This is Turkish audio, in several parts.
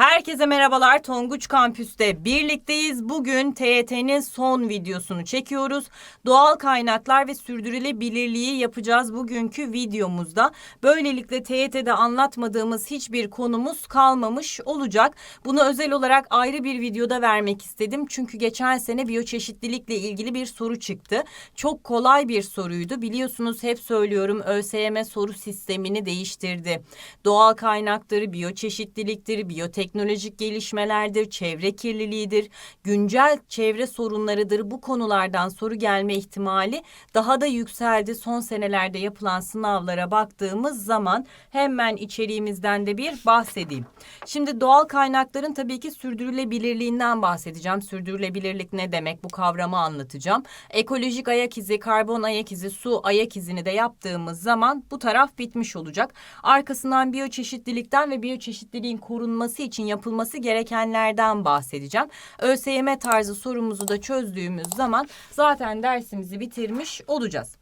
Herkese merhabalar. Tonguç Kampüs'te birlikteyiz. Bugün TYT'nin son videosunu çekiyoruz. Doğal kaynaklar ve sürdürülebilirliği yapacağız bugünkü videomuzda. Böylelikle TYT'de anlatmadığımız hiçbir konumuz kalmamış olacak. Bunu özel olarak ayrı bir videoda vermek istedim. Çünkü geçen sene biyoçeşitlilikle ilgili bir soru çıktı. Çok kolay bir soruydu. Biliyorsunuz hep söylüyorum ÖSYM soru sistemini değiştirdi. Doğal kaynakları, biyoçeşitliliktir, biyoteknoloji teknolojik gelişmelerdir, çevre kirliliğidir, güncel çevre sorunlarıdır. Bu konulardan soru gelme ihtimali daha da yükseldi. Son senelerde yapılan sınavlara baktığımız zaman hemen içeriğimizden de bir bahsedeyim. Şimdi doğal kaynakların tabii ki sürdürülebilirliğinden bahsedeceğim. Sürdürülebilirlik ne demek bu kavramı anlatacağım. Ekolojik ayak izi, karbon ayak izi, su ayak izini de yaptığımız zaman bu taraf bitmiş olacak. Arkasından biyoçeşitlilikten ve biyoçeşitliliğin korunması için yapılması gerekenlerden bahsedeceğim. ÖSYM tarzı sorumuzu da çözdüğümüz zaman zaten dersimizi bitirmiş olacağız.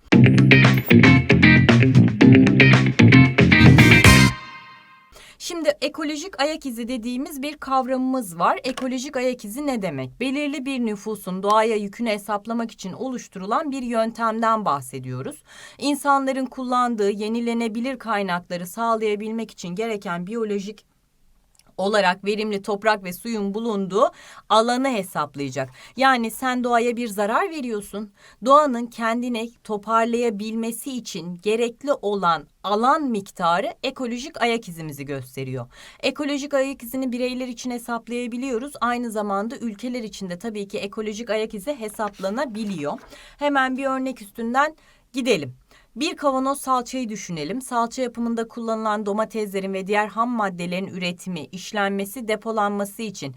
Şimdi ekolojik ayak izi dediğimiz bir kavramımız var. Ekolojik ayak izi ne demek? Belirli bir nüfusun doğaya yükünü hesaplamak için oluşturulan bir yöntemden bahsediyoruz. İnsanların kullandığı yenilenebilir kaynakları sağlayabilmek için gereken biyolojik olarak verimli toprak ve suyun bulunduğu alanı hesaplayacak. Yani sen doğaya bir zarar veriyorsun. Doğanın kendine toparlayabilmesi için gerekli olan alan miktarı ekolojik ayak izimizi gösteriyor. Ekolojik ayak izini bireyler için hesaplayabiliyoruz. Aynı zamanda ülkeler için de tabii ki ekolojik ayak izi hesaplanabiliyor. Hemen bir örnek üstünden gidelim. Bir kavanoz salçayı düşünelim. Salça yapımında kullanılan domateslerin ve diğer ham maddelerin üretimi, işlenmesi, depolanması için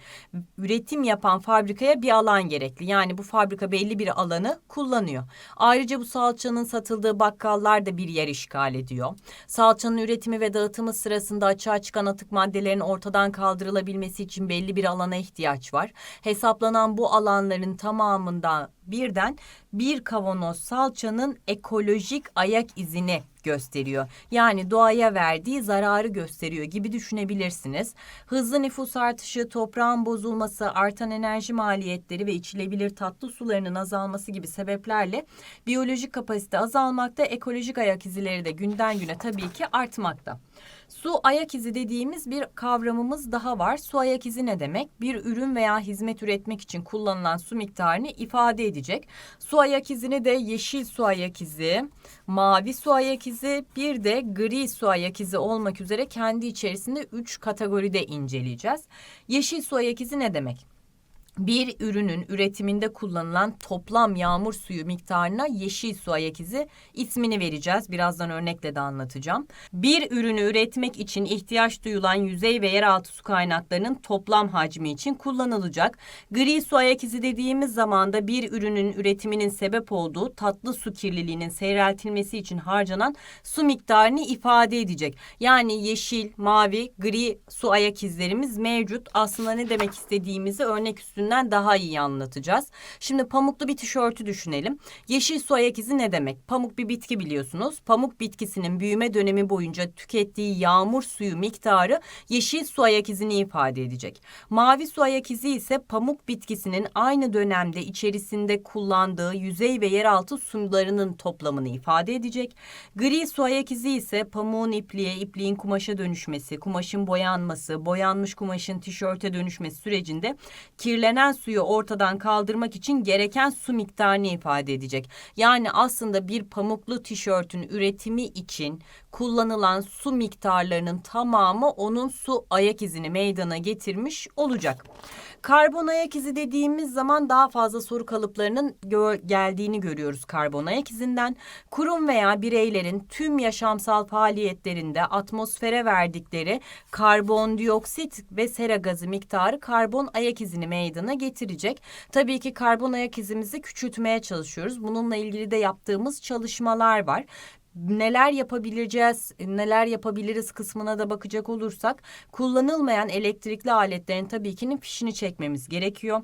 üretim yapan fabrikaya bir alan gerekli. Yani bu fabrika belli bir alanı kullanıyor. Ayrıca bu salçanın satıldığı bakkallar da bir yer işgal ediyor. Salçanın üretimi ve dağıtımı sırasında açığa çıkan atık maddelerin ortadan kaldırılabilmesi için belli bir alana ihtiyaç var. Hesaplanan bu alanların tamamından birden bir kavanoz salçanın ekolojik ayak izini gösteriyor. Yani doğaya verdiği zararı gösteriyor gibi düşünebilirsiniz. Hızlı nüfus artışı, toprağın bozulması, artan enerji maliyetleri ve içilebilir tatlı sularının azalması gibi sebeplerle biyolojik kapasite azalmakta, ekolojik ayak izleri de günden güne tabii ki artmakta. Su ayak izi dediğimiz bir kavramımız daha var. Su ayak izi ne demek? Bir ürün veya hizmet üretmek için kullanılan su miktarını ifade edecek. Su ayak izini de yeşil su ayak izi, mavi su ayak izi, bir de gri su ayak izi olmak üzere kendi içerisinde üç kategoride inceleyeceğiz. Yeşil su ayak izi ne demek? Bir ürünün üretiminde kullanılan toplam yağmur suyu miktarına yeşil su ayak izi ismini vereceğiz. Birazdan örnekle de anlatacağım. Bir ürünü üretmek için ihtiyaç duyulan yüzey ve yeraltı su kaynaklarının toplam hacmi için kullanılacak. Gri su ayak izi dediğimiz zaman da bir ürünün üretiminin sebep olduğu tatlı su kirliliğinin seyreltilmesi için harcanan su miktarını ifade edecek. Yani yeşil, mavi, gri su ayak izlerimiz mevcut. Aslında ne demek istediğimizi örnek üstünde üstünden daha iyi anlatacağız. Şimdi pamuklu bir tişörtü düşünelim. Yeşil su ayak izi ne demek? Pamuk bir bitki biliyorsunuz. Pamuk bitkisinin büyüme dönemi boyunca tükettiği yağmur suyu miktarı yeşil su ayak izini ifade edecek. Mavi su ayak izi ise pamuk bitkisinin aynı dönemde içerisinde kullandığı yüzey ve yeraltı sularının toplamını ifade edecek. Gri su ayak izi ise pamuğun ipliğe, ipliğin kumaşa dönüşmesi, kumaşın boyanması, boyanmış kumaşın tişörte dönüşmesi sürecinde kirlenen kirlenen suyu ortadan kaldırmak için gereken su miktarını ifade edecek. Yani aslında bir pamuklu tişörtün üretimi için kullanılan su miktarlarının tamamı onun su ayak izini meydana getirmiş olacak. Karbon ayak izi dediğimiz zaman daha fazla soru kalıplarının gö geldiğini görüyoruz karbon ayak izinden. Kurum veya bireylerin tüm yaşamsal faaliyetlerinde atmosfere verdikleri karbondioksit ve sera gazı miktarı karbon ayak izini meydana getirecek. Tabii ki karbon ayak izimizi küçültmeye çalışıyoruz. Bununla ilgili de yaptığımız çalışmalar var neler yapabileceğiz, neler yapabiliriz kısmına da bakacak olursak kullanılmayan elektrikli aletlerin tabii ki fişini çekmemiz gerekiyor.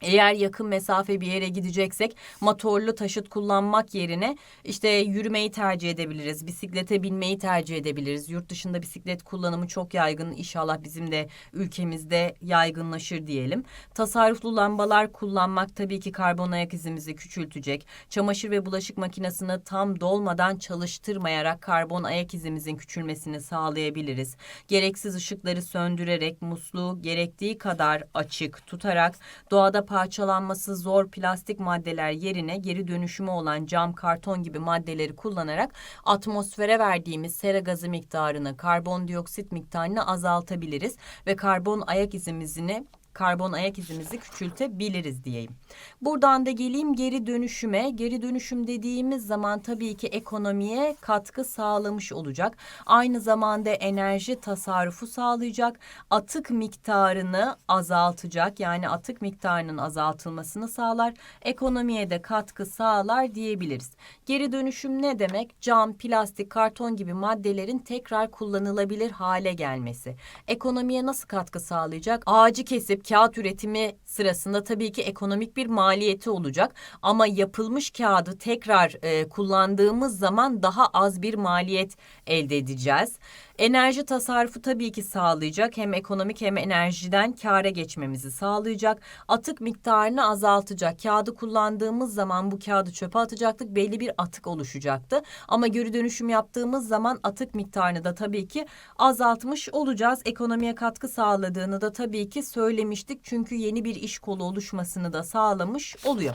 Eğer yakın mesafe bir yere gideceksek motorlu taşıt kullanmak yerine işte yürümeyi tercih edebiliriz. Bisiklete binmeyi tercih edebiliriz. Yurt dışında bisiklet kullanımı çok yaygın. İnşallah bizim de ülkemizde yaygınlaşır diyelim. Tasarruflu lambalar kullanmak tabii ki karbon ayak izimizi küçültecek. Çamaşır ve bulaşık makinesini tam dolmadan çalıştırmayarak karbon ayak izimizin küçülmesini sağlayabiliriz. Gereksiz ışıkları söndürerek musluğu gerektiği kadar açık tutarak doğada parçalanması zor plastik maddeler yerine geri dönüşümü olan cam, karton gibi maddeleri kullanarak atmosfere verdiğimiz sera gazı miktarını, karbondioksit miktarını azaltabiliriz ve karbon ayak izimizini karbon ayak izimizi küçültebiliriz diyeyim. Buradan da geleyim geri dönüşüme. Geri dönüşüm dediğimiz zaman tabii ki ekonomiye katkı sağlamış olacak. Aynı zamanda enerji tasarrufu sağlayacak. Atık miktarını azaltacak. Yani atık miktarının azaltılmasını sağlar. Ekonomiye de katkı sağlar diyebiliriz. Geri dönüşüm ne demek? Cam, plastik, karton gibi maddelerin tekrar kullanılabilir hale gelmesi. Ekonomiye nasıl katkı sağlayacak? Ağacı kesip kağıt üretimi sırasında tabii ki ekonomik bir maliyeti olacak ama yapılmış kağıdı tekrar e, kullandığımız zaman daha az bir maliyet elde edeceğiz. Enerji tasarrufu tabii ki sağlayacak. Hem ekonomik hem enerjiden kâra geçmemizi sağlayacak. Atık miktarını azaltacak. Kağıdı kullandığımız zaman bu kağıdı çöpe atacaktık. Belli bir atık oluşacaktı. Ama geri dönüşüm yaptığımız zaman atık miktarını da tabii ki azaltmış olacağız. Ekonomiye katkı sağladığını da tabii ki söylemiştik. Çünkü yeni bir iş kolu oluşmasını da sağlamış oluyor.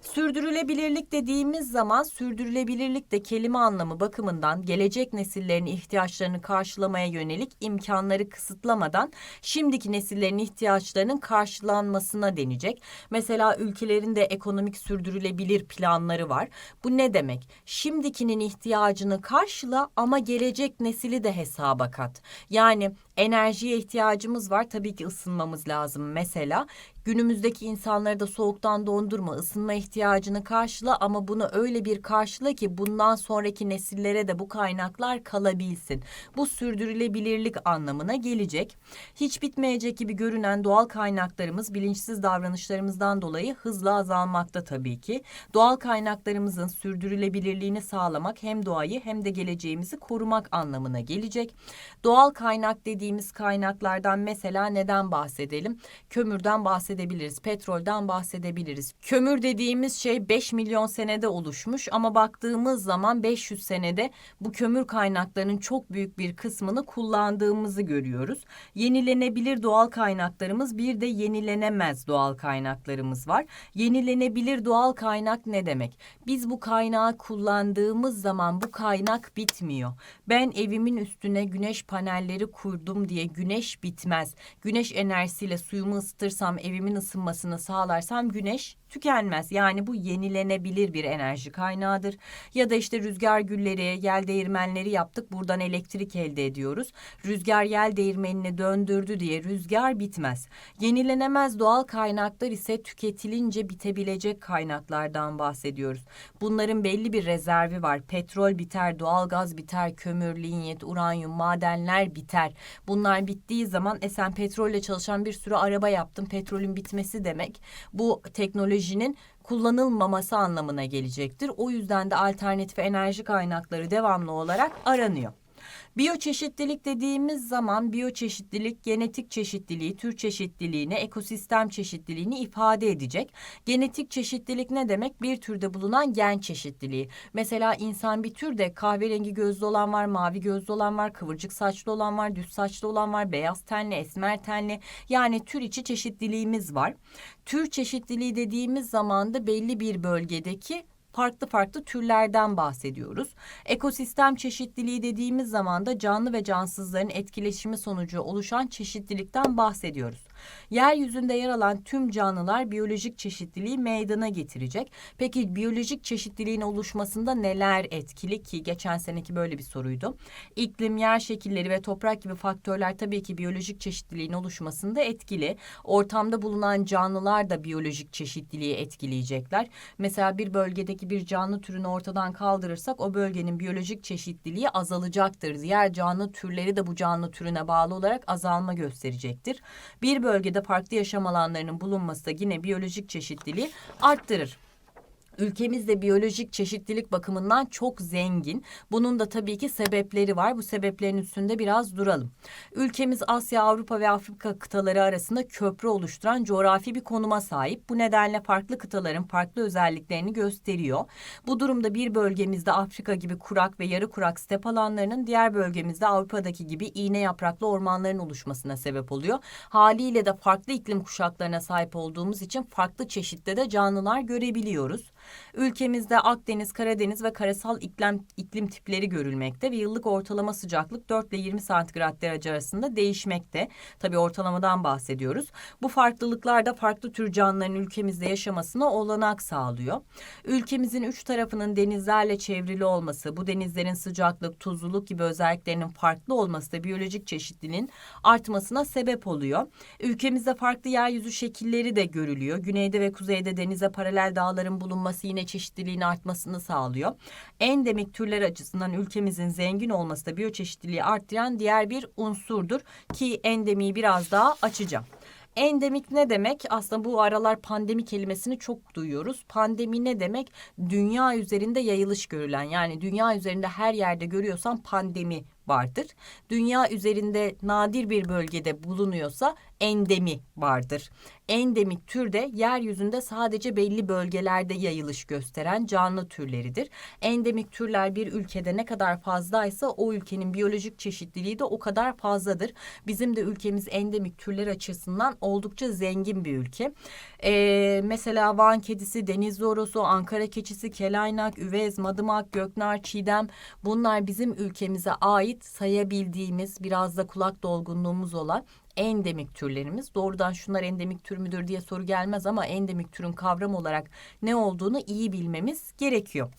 Sürdürülebilirlik dediğimiz zaman sürdürülebilirlik de kelime anlamı bakımından gelecek nesillerin ihtiyaçlarını karşılamaya yönelik imkanları kısıtlamadan şimdiki nesillerin ihtiyaçlarının karşılanmasına denecek. Mesela ülkelerin de ekonomik sürdürülebilir planları var. Bu ne demek? Şimdikinin ihtiyacını karşıla ama gelecek nesili de hesaba kat. Yani enerjiye ihtiyacımız var. Tabii ki ısınmamız lazım mesela. Günümüzdeki insanları da soğuktan dondurma, ısınma ihtiyacını karşıla ama bunu öyle bir karşıla ki bundan sonraki nesillere de bu kaynaklar kalabilsin. Bu sürdürülebilirlik anlamına gelecek. Hiç bitmeyecek gibi görünen doğal kaynaklarımız bilinçsiz davranışlarımızdan dolayı hızla azalmakta tabii ki. Doğal kaynaklarımızın sürdürülebilirliğini sağlamak hem doğayı hem de geleceğimizi korumak anlamına gelecek. Doğal kaynak dediğimiz kaynaklardan mesela neden bahsedelim? Kömürden bahsedebiliriz, petrolden bahsedebiliriz. Kömür dediğimiz şey 5 milyon senede oluşmuş ama baktığımız zaman 500 senede bu kömür kaynaklarının çok büyük bir kısmını kullandığımızı görüyoruz. Yenilenebilir doğal kaynaklarımız bir de yenilenemez doğal kaynaklarımız var. Yenilenebilir doğal kaynak ne demek? Biz bu kaynağı kullandığımız zaman bu kaynak bitmiyor. Ben evimin üstüne güneş panelleri kurdum diye güneş bitmez. Güneş enerjisiyle suyumu ısıtırsam evimin ısınmasını sağlarsam güneş tükenmez. Yani bu yenilenebilir bir enerji kaynağıdır. Ya da işte rüzgar gülleri, yel değirmenleri yaptık. Buradan elektrik elde ediyoruz. Rüzgar yel değirmenini döndürdü diye rüzgar bitmez. Yenilenemez doğal kaynaklar ise tüketilince bitebilecek kaynaklardan bahsediyoruz. Bunların belli bir rezervi var. Petrol biter, doğalgaz biter, kömür, linyit, uranyum, madenler biter. Bunlar bittiği zaman e sen petrolle çalışan bir sürü araba yaptın. Petrolün bitmesi demek. Bu teknolojinin kullanılmaması anlamına gelecektir. O yüzden de alternatif enerji kaynakları devamlı olarak aranıyor. Biyoçeşitlilik dediğimiz zaman biyoçeşitlilik genetik çeşitliliği, tür çeşitliliğini, ekosistem çeşitliliğini ifade edecek. Genetik çeşitlilik ne demek? Bir türde bulunan gen çeşitliliği. Mesela insan bir türde kahverengi gözlü olan var, mavi gözlü olan var, kıvırcık saçlı olan var, düz saçlı olan var, beyaz tenli, esmer tenli. Yani tür içi çeşitliliğimiz var. Tür çeşitliliği dediğimiz zaman da belli bir bölgedeki farklı farklı türlerden bahsediyoruz. Ekosistem çeşitliliği dediğimiz zaman da canlı ve cansızların etkileşimi sonucu oluşan çeşitlilikten bahsediyoruz. Yeryüzünde yer alan tüm canlılar biyolojik çeşitliliği meydana getirecek. Peki biyolojik çeşitliliğin oluşmasında neler etkili ki geçen seneki böyle bir soruydu. İklim, yer şekilleri ve toprak gibi faktörler tabii ki biyolojik çeşitliliğin oluşmasında etkili. Ortamda bulunan canlılar da biyolojik çeşitliliği etkileyecekler. Mesela bir bölgedeki bir canlı türünü ortadan kaldırırsak o bölgenin biyolojik çeşitliliği azalacaktır. Diğer canlı türleri de bu canlı türüne bağlı olarak azalma gösterecektir. Bir bölgede farklı yaşam alanlarının bulunması da yine biyolojik çeşitliliği arttırır. Ülkemiz de biyolojik çeşitlilik bakımından çok zengin. Bunun da tabii ki sebepleri var. Bu sebeplerin üstünde biraz duralım. Ülkemiz Asya, Avrupa ve Afrika kıtaları arasında köprü oluşturan coğrafi bir konuma sahip. Bu nedenle farklı kıtaların farklı özelliklerini gösteriyor. Bu durumda bir bölgemizde Afrika gibi kurak ve yarı kurak step alanlarının diğer bölgemizde Avrupa'daki gibi iğne yapraklı ormanların oluşmasına sebep oluyor. Haliyle de farklı iklim kuşaklarına sahip olduğumuz için farklı çeşitte de canlılar görebiliyoruz. Ülkemizde Akdeniz, Karadeniz ve karasal iklim, iklim tipleri görülmekte ve yıllık ortalama sıcaklık 4 ile 20 santigrat derece arasında değişmekte. Tabii ortalamadan bahsediyoruz. Bu farklılıklar da farklı tür canlıların ülkemizde yaşamasına olanak sağlıyor. Ülkemizin üç tarafının denizlerle çevrili olması, bu denizlerin sıcaklık, tuzluluk gibi özelliklerinin farklı olması da biyolojik çeşitliliğin artmasına sebep oluyor. Ülkemizde farklı yeryüzü şekilleri de görülüyor. Güneyde ve kuzeyde denize paralel dağların bulunması olması yine çeşitliliğin artmasını sağlıyor. Endemik türler açısından ülkemizin zengin olması da biyoçeşitliliği arttıran diğer bir unsurdur ki endemiyi biraz daha açacağım. Endemik ne demek? Aslında bu aralar pandemi kelimesini çok duyuyoruz. Pandemi ne demek? Dünya üzerinde yayılış görülen yani dünya üzerinde her yerde görüyorsan pandemi vardır. Dünya üzerinde nadir bir bölgede bulunuyorsa endemi vardır. Endemik tür de yeryüzünde sadece belli bölgelerde yayılış gösteren canlı türleridir. Endemik türler bir ülkede ne kadar fazlaysa o ülkenin biyolojik çeşitliliği de o kadar fazladır. Bizim de ülkemiz endemik türler açısından oldukça zengin bir ülke. Ee, mesela Van kedisi, deniz zorosu, Ankara keçisi, kelaynak, üvez, madımak, göknar, çiğdem bunlar bizim ülkemize ait sayabildiğimiz biraz da kulak dolgunluğumuz olan endemik türlerimiz. Doğrudan şunlar endemik tür müdür diye soru gelmez ama endemik türün kavram olarak ne olduğunu iyi bilmemiz gerekiyor.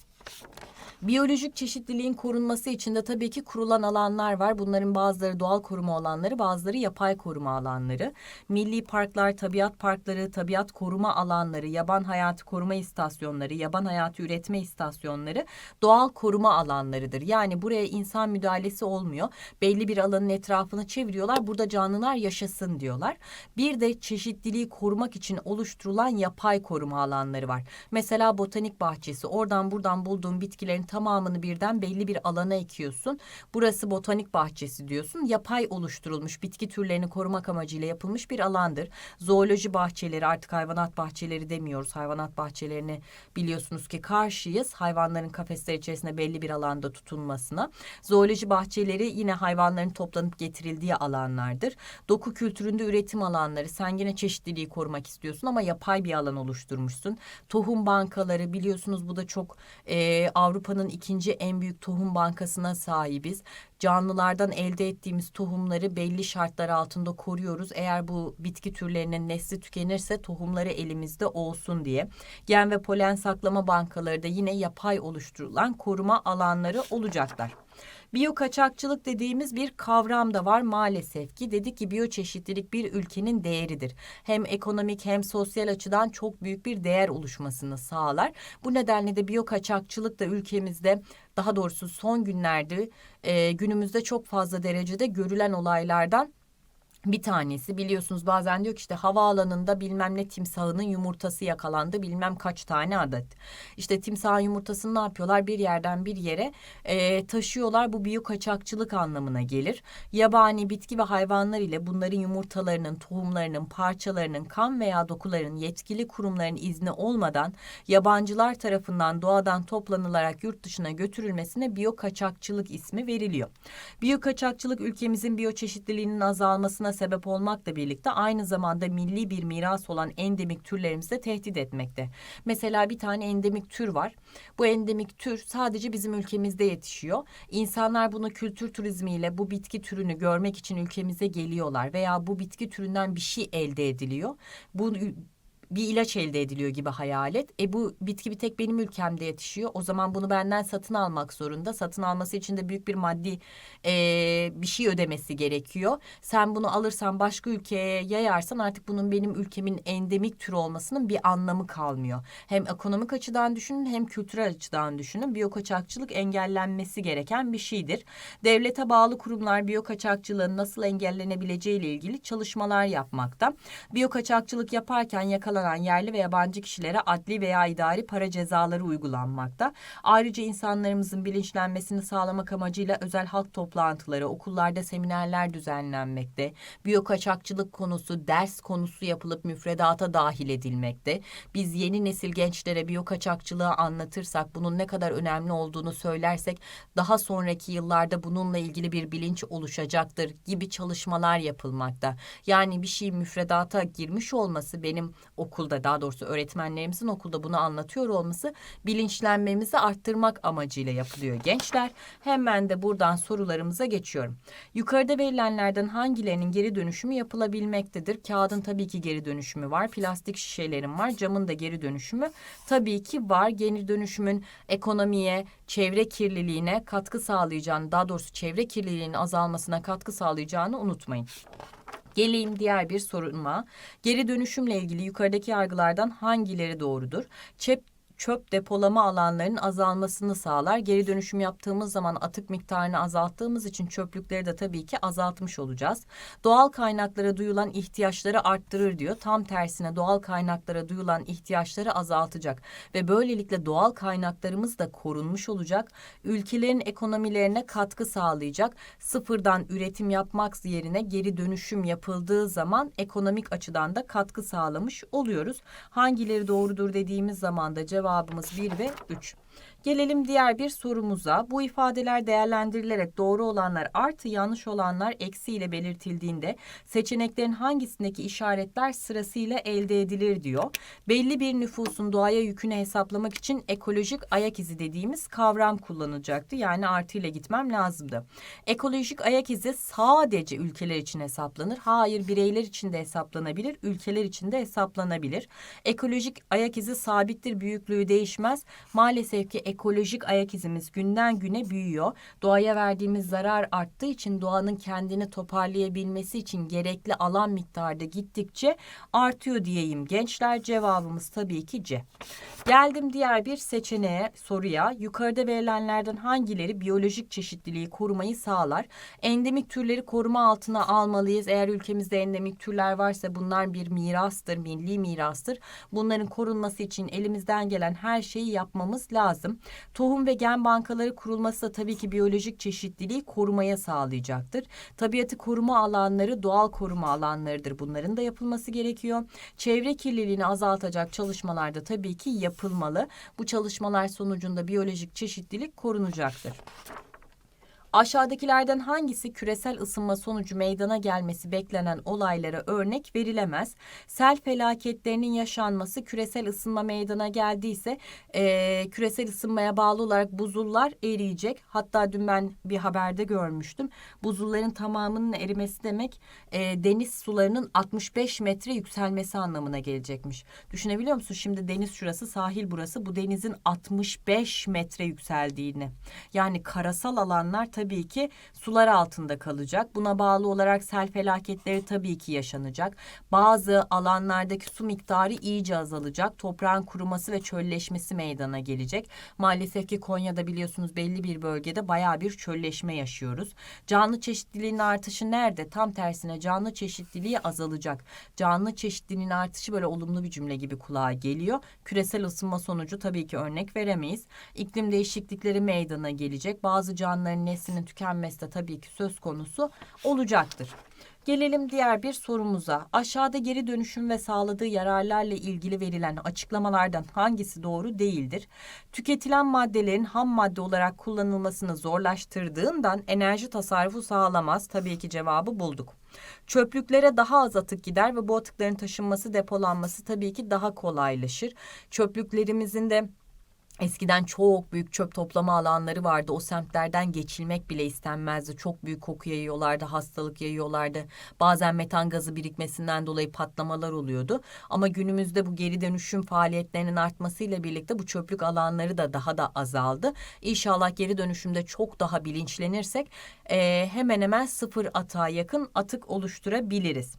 Biyolojik çeşitliliğin korunması için de tabii ki kurulan alanlar var. Bunların bazıları doğal koruma alanları, bazıları yapay koruma alanları. Milli parklar, tabiat parkları, tabiat koruma alanları, yaban hayatı koruma istasyonları, yaban hayatı üretme istasyonları doğal koruma alanlarıdır. Yani buraya insan müdahalesi olmuyor. Belli bir alanın etrafını çeviriyorlar. Burada canlılar yaşasın diyorlar. Bir de çeşitliliği korumak için oluşturulan yapay koruma alanları var. Mesela botanik bahçesi. Oradan buradan bulduğun bitkilerin tamamını birden belli bir alana ekiyorsun. Burası botanik bahçesi diyorsun. Yapay oluşturulmuş bitki türlerini korumak amacıyla yapılmış bir alandır. Zooloji bahçeleri artık hayvanat bahçeleri demiyoruz. Hayvanat bahçelerini biliyorsunuz ki karşıyız. Hayvanların kafesler içerisinde belli bir alanda tutulmasına. Zooloji bahçeleri yine hayvanların toplanıp getirildiği alanlardır. Doku kültüründe üretim alanları. Sen yine çeşitliliği korumak istiyorsun ama yapay bir alan oluşturmuşsun. Tohum bankaları biliyorsunuz bu da çok e, Avrupa'nın dünyanın ikinci en büyük tohum bankasına sahibiz. Canlılardan elde ettiğimiz tohumları belli şartlar altında koruyoruz. Eğer bu bitki türlerinin nesli tükenirse tohumları elimizde olsun diye. Gen ve polen saklama bankaları da yine yapay oluşturulan koruma alanları olacaklar. Biyokaçakçılık dediğimiz bir kavram da var maalesef ki. Dedik ki biyoçeşitlilik bir ülkenin değeridir. Hem ekonomik hem sosyal açıdan çok büyük bir değer oluşmasını sağlar. Bu nedenle de biyokaçakçılık da ülkemizde daha doğrusu son günlerde e, günümüzde çok fazla derecede görülen olaylardan bir tanesi biliyorsunuz bazen diyor ki işte havaalanında bilmem ne timsahının yumurtası yakalandı bilmem kaç tane adet. İşte timsahın yumurtasını ne yapıyorlar bir yerden bir yere e, taşıyorlar bu biyo kaçakçılık anlamına gelir. Yabani bitki ve hayvanlar ile bunların yumurtalarının tohumlarının parçalarının kan veya dokuların yetkili kurumların izni olmadan yabancılar tarafından doğadan toplanılarak yurt dışına götürülmesine biyo kaçakçılık ismi veriliyor. Biyo kaçakçılık ülkemizin biyoçeşitliliğinin azalmasına buna sebep olmakla birlikte aynı zamanda milli bir miras olan endemik türlerimizi de tehdit etmekte. Mesela bir tane endemik tür var. Bu endemik tür sadece bizim ülkemizde yetişiyor. İnsanlar bunu kültür turizmiyle bu bitki türünü görmek için ülkemize geliyorlar veya bu bitki türünden bir şey elde ediliyor. Bu bir ilaç elde ediliyor gibi hayal et. E bu bitki bir tek benim ülkemde yetişiyor. O zaman bunu benden satın almak zorunda. Satın alması için de büyük bir maddi e, bir şey ödemesi gerekiyor. Sen bunu alırsan başka ülkeye yayarsan artık bunun benim ülkemin endemik tür olmasının bir anlamı kalmıyor. Hem ekonomik açıdan düşünün hem kültürel açıdan düşünün. Biyokaçakçılık engellenmesi gereken bir şeydir. Devlete bağlı kurumlar biyokaçakçılığın nasıl engellenebileceği ile ilgili çalışmalar yapmakta. Biyokaçakçılık yaparken yakalanan yerli ve yabancı kişilere adli veya idari para cezaları uygulanmakta. Ayrıca insanlarımızın bilinçlenmesini sağlamak amacıyla özel halk toplantıları, okullarda seminerler düzenlenmekte. Biyokaçakçılık konusu ders konusu yapılıp müfredata dahil edilmekte. Biz yeni nesil gençlere biyokaçakçılığı anlatırsak, bunun ne kadar önemli olduğunu söylersek daha sonraki yıllarda bununla ilgili bir bilinç oluşacaktır gibi çalışmalar yapılmakta. Yani bir şey müfredata girmiş olması benim okulda daha doğrusu öğretmenlerimizin okulda bunu anlatıyor olması bilinçlenmemizi arttırmak amacıyla yapılıyor gençler. Hemen de buradan sorularımıza geçiyorum. Yukarıda verilenlerden hangilerinin geri dönüşümü yapılabilmektedir? Kağıdın tabii ki geri dönüşümü var. Plastik şişelerin var. Camın da geri dönüşümü tabii ki var. Geri dönüşümün ekonomiye, çevre kirliliğine katkı sağlayacağını, daha doğrusu çevre kirliliğinin azalmasına katkı sağlayacağını unutmayın. Geleyim diğer bir soruma. Geri dönüşümle ilgili yukarıdaki yargılardan hangileri doğrudur? Çöp çöp depolama alanlarının azalmasını sağlar. Geri dönüşüm yaptığımız zaman atık miktarını azalttığımız için çöplükleri de tabii ki azaltmış olacağız. Doğal kaynaklara duyulan ihtiyaçları arttırır diyor. Tam tersine doğal kaynaklara duyulan ihtiyaçları azaltacak ve böylelikle doğal kaynaklarımız da korunmuş olacak. Ülkelerin ekonomilerine katkı sağlayacak. Sıfırdan üretim yapmak yerine geri dönüşüm yapıldığı zaman ekonomik açıdan da katkı sağlamış oluyoruz. Hangileri doğrudur dediğimiz zaman da cevabımız 1 ve 3. Gelelim diğer bir sorumuza. Bu ifadeler değerlendirilerek doğru olanlar artı yanlış olanlar eksi ile belirtildiğinde seçeneklerin hangisindeki işaretler sırasıyla elde edilir diyor. Belli bir nüfusun doğaya yükünü hesaplamak için ekolojik ayak izi dediğimiz kavram kullanılacaktı. Yani artı ile gitmem lazımdı. Ekolojik ayak izi sadece ülkeler için hesaplanır. Hayır bireyler için de hesaplanabilir, ülkeler için de hesaplanabilir. Ekolojik ayak izi sabittir, büyüklüğü değişmez. Maalesef ki ekolojik ayak izimiz günden güne büyüyor. Doğaya verdiğimiz zarar arttığı için doğanın kendini toparlayabilmesi için gerekli alan miktarda gittikçe artıyor diyeyim. Gençler cevabımız tabii ki C. Geldim diğer bir seçeneğe soruya. Yukarıda verilenlerden hangileri biyolojik çeşitliliği korumayı sağlar? Endemik türleri koruma altına almalıyız. Eğer ülkemizde endemik türler varsa bunlar bir mirastır, milli mirastır. Bunların korunması için elimizden gelen her şeyi yapmamız lazım. Tohum ve gen bankaları kurulması da tabii ki biyolojik çeşitliliği korumaya sağlayacaktır. Tabiatı koruma alanları doğal koruma alanlarıdır. Bunların da yapılması gerekiyor. Çevre kirliliğini azaltacak çalışmalar da tabii ki yapılmalı. Bu çalışmalar sonucunda biyolojik çeşitlilik korunacaktır. Aşağıdakilerden hangisi küresel ısınma sonucu meydana gelmesi beklenen olaylara örnek verilemez? Sel felaketlerinin yaşanması küresel ısınma meydana geldiyse e, küresel ısınmaya bağlı olarak buzullar eriyecek. Hatta dün ben bir haberde görmüştüm. Buzulların tamamının erimesi demek e, deniz sularının 65 metre yükselmesi anlamına gelecekmiş. Düşünebiliyor musun? Şimdi deniz şurası, sahil burası. Bu denizin 65 metre yükseldiğini. Yani karasal alanlar tabii ki sular altında kalacak. Buna bağlı olarak sel felaketleri tabii ki yaşanacak. Bazı alanlardaki su miktarı iyice azalacak. Toprağın kuruması ve çölleşmesi meydana gelecek. Maalesef ki Konya'da biliyorsunuz belli bir bölgede bayağı bir çölleşme yaşıyoruz. Canlı çeşitliliğin artışı nerede? Tam tersine canlı çeşitliliği azalacak. Canlı çeşitliliğin artışı böyle olumlu bir cümle gibi kulağa geliyor. Küresel ısınma sonucu tabii ki örnek veremeyiz. İklim değişiklikleri meydana gelecek. Bazı canlıların nesli neslinin tükenmesi de tabii ki söz konusu olacaktır. Gelelim diğer bir sorumuza. Aşağıda geri dönüşüm ve sağladığı yararlarla ilgili verilen açıklamalardan hangisi doğru değildir? Tüketilen maddelerin ham madde olarak kullanılmasını zorlaştırdığından enerji tasarrufu sağlamaz. Tabii ki cevabı bulduk. Çöplüklere daha az atık gider ve bu atıkların taşınması, depolanması tabii ki daha kolaylaşır. Çöplüklerimizin de Eskiden çok büyük çöp toplama alanları vardı. O semtlerden geçilmek bile istenmezdi. Çok büyük koku yayıyorlardı, hastalık yayıyorlardı. Bazen metan gazı birikmesinden dolayı patlamalar oluyordu. Ama günümüzde bu geri dönüşüm faaliyetlerinin artmasıyla birlikte bu çöplük alanları da daha da azaldı. İnşallah geri dönüşümde çok daha bilinçlenirsek eee, hemen hemen sıfır atağa yakın atık oluşturabiliriz.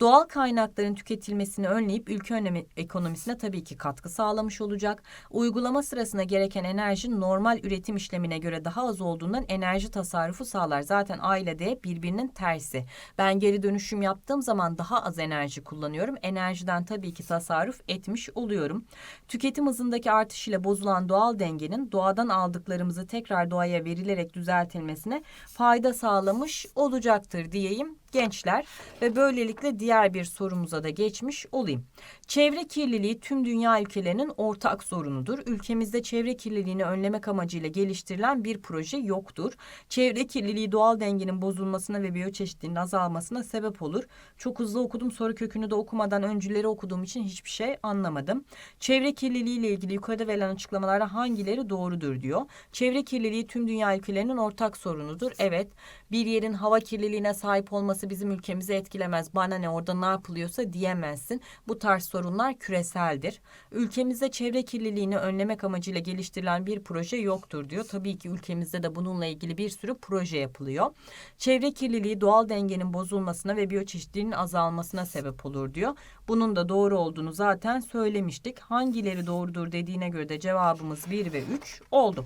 Doğal kaynakların tüketilmesini önleyip ülke önemi, ekonomisine tabii ki katkı sağlamış olacak. Uygulama sırasında gereken enerji normal üretim işlemine göre daha az olduğundan enerji tasarrufu sağlar. Zaten A ile birbirinin tersi. Ben geri dönüşüm yaptığım zaman daha az enerji kullanıyorum. Enerjiden tabii ki tasarruf etmiş oluyorum. Tüketim hızındaki artış ile bozulan doğal dengenin doğadan aldıklarımızı tekrar doğaya verilerek düzeltilmesine fayda sağlamış olacaktır diyeyim gençler ve böylelikle diğer bir sorumuza da geçmiş olayım. Çevre kirliliği tüm dünya ülkelerinin ortak sorunudur. Ülkemizde çevre kirliliğini önlemek amacıyla geliştirilen bir proje yoktur. Çevre kirliliği doğal dengenin bozulmasına ve biyoçeşitliliğin azalmasına sebep olur. Çok hızlı okudum soru kökünü de okumadan öncüleri okuduğum için hiçbir şey anlamadım. Çevre kirliliği ile ilgili yukarıda verilen açıklamalarda hangileri doğrudur diyor. Çevre kirliliği tüm dünya ülkelerinin ortak sorunudur. Evet bir yerin hava kirliliğine sahip olması bizim ülkemizi etkilemez. Bana ne orada ne yapılıyorsa diyemezsin. Bu tarz sorunlar küreseldir. Ülkemizde çevre kirliliğini önlemek amacıyla geliştirilen bir proje yoktur diyor. Tabii ki ülkemizde de bununla ilgili bir sürü proje yapılıyor. Çevre kirliliği doğal dengenin bozulmasına ve biyoçeşitliliğin azalmasına sebep olur diyor. Bunun da doğru olduğunu zaten söylemiştik. Hangileri doğrudur dediğine göre de cevabımız 1 ve 3 oldu.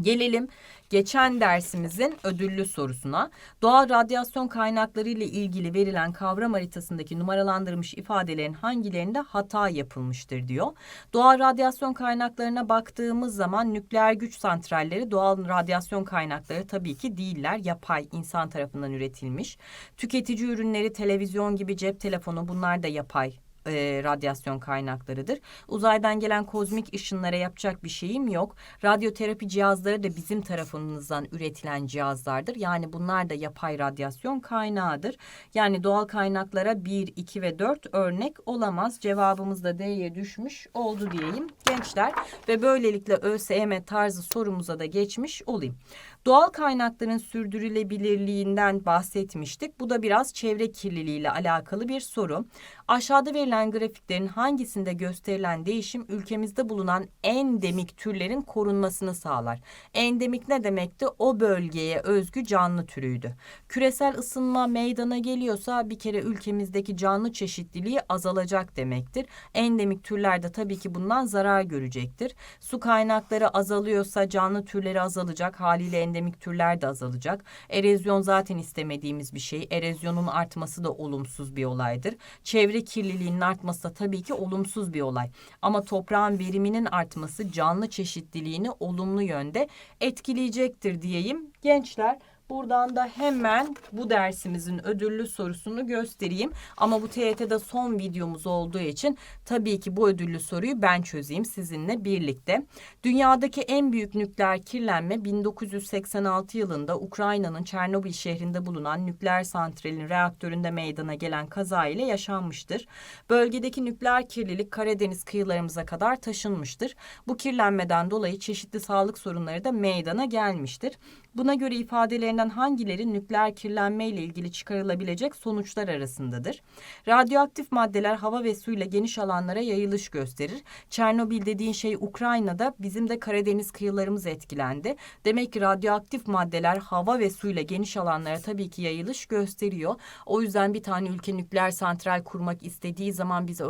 Gelelim geçen dersimizin ödüllü sorusuna. Doğal radyasyon kaynakları ile ilgili verilen kavram haritasındaki numaralandırılmış ifadelerin hangilerinde hata yapılmıştır diyor. Doğal radyasyon kaynaklarına baktığımız zaman nükleer güç santralleri doğal radyasyon kaynakları tabii ki değiller. Yapay insan tarafından üretilmiş. Tüketici ürünleri televizyon gibi cep telefonu bunlar da yapay e, radyasyon kaynaklarıdır. Uzaydan gelen kozmik ışınlara yapacak bir şeyim yok. Radyoterapi cihazları da bizim tarafımızdan üretilen cihazlardır. Yani bunlar da yapay radyasyon kaynağıdır. Yani doğal kaynaklara 1, 2 ve 4 örnek olamaz. Cevabımız da D'ye düşmüş oldu diyeyim gençler. Ve böylelikle ÖSYM tarzı sorumuza da geçmiş olayım. Doğal kaynakların sürdürülebilirliğinden bahsetmiştik. Bu da biraz çevre kirliliği ile alakalı bir soru. Aşağıda verilen grafiklerin hangisinde gösterilen değişim ülkemizde bulunan endemik türlerin korunmasını sağlar? Endemik ne demekti? O bölgeye özgü canlı türüydü. Küresel ısınma meydana geliyorsa bir kere ülkemizdeki canlı çeşitliliği azalacak demektir. Endemik türler de tabii ki bundan zarar görecektir. Su kaynakları azalıyorsa canlı türleri azalacak. Haliyle endemik türler de azalacak. Erozyon zaten istemediğimiz bir şey. Erozyonun artması da olumsuz bir olaydır. Çevre kirliliğinin artması da tabii ki olumsuz bir olay. Ama toprağın veriminin artması canlı çeşitliliğini olumlu yönde etkileyecektir diyeyim. Gençler Buradan da hemen bu dersimizin ödüllü sorusunu göstereyim. Ama bu TYT'de son videomuz olduğu için tabii ki bu ödüllü soruyu ben çözeyim sizinle birlikte. Dünyadaki en büyük nükleer kirlenme 1986 yılında Ukrayna'nın Çernobil şehrinde bulunan nükleer santralin reaktöründe meydana gelen kaza ile yaşanmıştır. Bölgedeki nükleer kirlilik Karadeniz kıyılarımıza kadar taşınmıştır. Bu kirlenmeden dolayı çeşitli sağlık sorunları da meydana gelmiştir. Buna göre ifadelerinden hangileri nükleer kirlenme ile ilgili çıkarılabilecek sonuçlar arasındadır? Radyoaktif maddeler hava ve suyla geniş alanlara yayılış gösterir. Çernobil dediğin şey Ukrayna'da, bizim de Karadeniz kıyılarımız etkilendi. Demek ki radyoaktif maddeler hava ve suyla geniş alanlara tabii ki yayılış gösteriyor. O yüzden bir tane ülke nükleer santral kurmak istediği zaman biz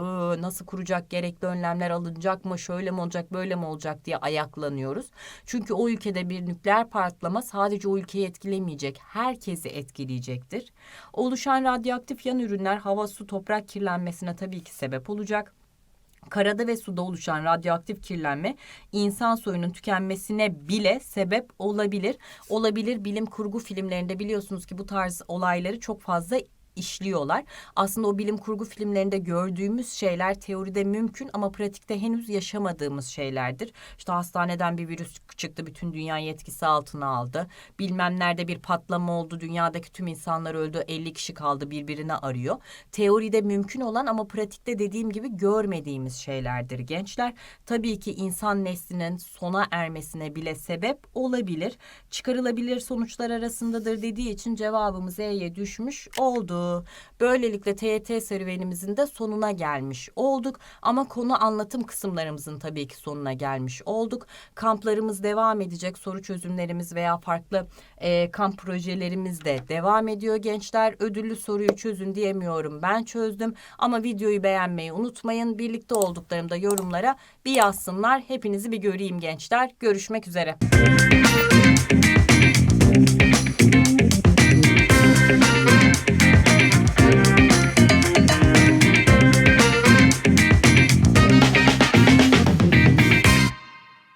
nasıl kuracak, gerekli önlemler alınacak mı, şöyle mi olacak, böyle mi olacak diye ayaklanıyoruz. Çünkü o ülkede bir nükleer patlama sadece o ülkeyi etkilemeyecek, herkesi etkileyecektir. Oluşan radyoaktif yan ürünler hava, su, toprak kirlenmesine tabii ki sebep olacak. Karada ve suda oluşan radyoaktif kirlenme insan soyunun tükenmesine bile sebep olabilir. Olabilir bilim kurgu filmlerinde biliyorsunuz ki bu tarz olayları çok fazla işliyorlar. Aslında o bilim kurgu filmlerinde gördüğümüz şeyler teoride mümkün ama pratikte henüz yaşamadığımız şeylerdir. İşte hastaneden bir virüs çıktı, bütün dünya yetkisi altına aldı. Bilmem nerede bir patlama oldu, dünyadaki tüm insanlar öldü, 50 kişi kaldı birbirini arıyor. Teoride mümkün olan ama pratikte dediğim gibi görmediğimiz şeylerdir gençler. Tabii ki insan neslinin sona ermesine bile sebep olabilir. Çıkarılabilir sonuçlar arasındadır dediği için cevabımız E'ye düşmüş Böylelikle TYT serüvenimizin de sonuna gelmiş olduk. Ama konu anlatım kısımlarımızın tabii ki sonuna gelmiş olduk. Kamplarımız devam edecek. Soru çözümlerimiz veya farklı e, kamp projelerimiz de devam ediyor gençler. Ödüllü soruyu çözün diyemiyorum. Ben çözdüm. Ama videoyu beğenmeyi unutmayın. Birlikte olduklarımda yorumlara bir yazsınlar. Hepinizi bir göreyim gençler. Görüşmek üzere.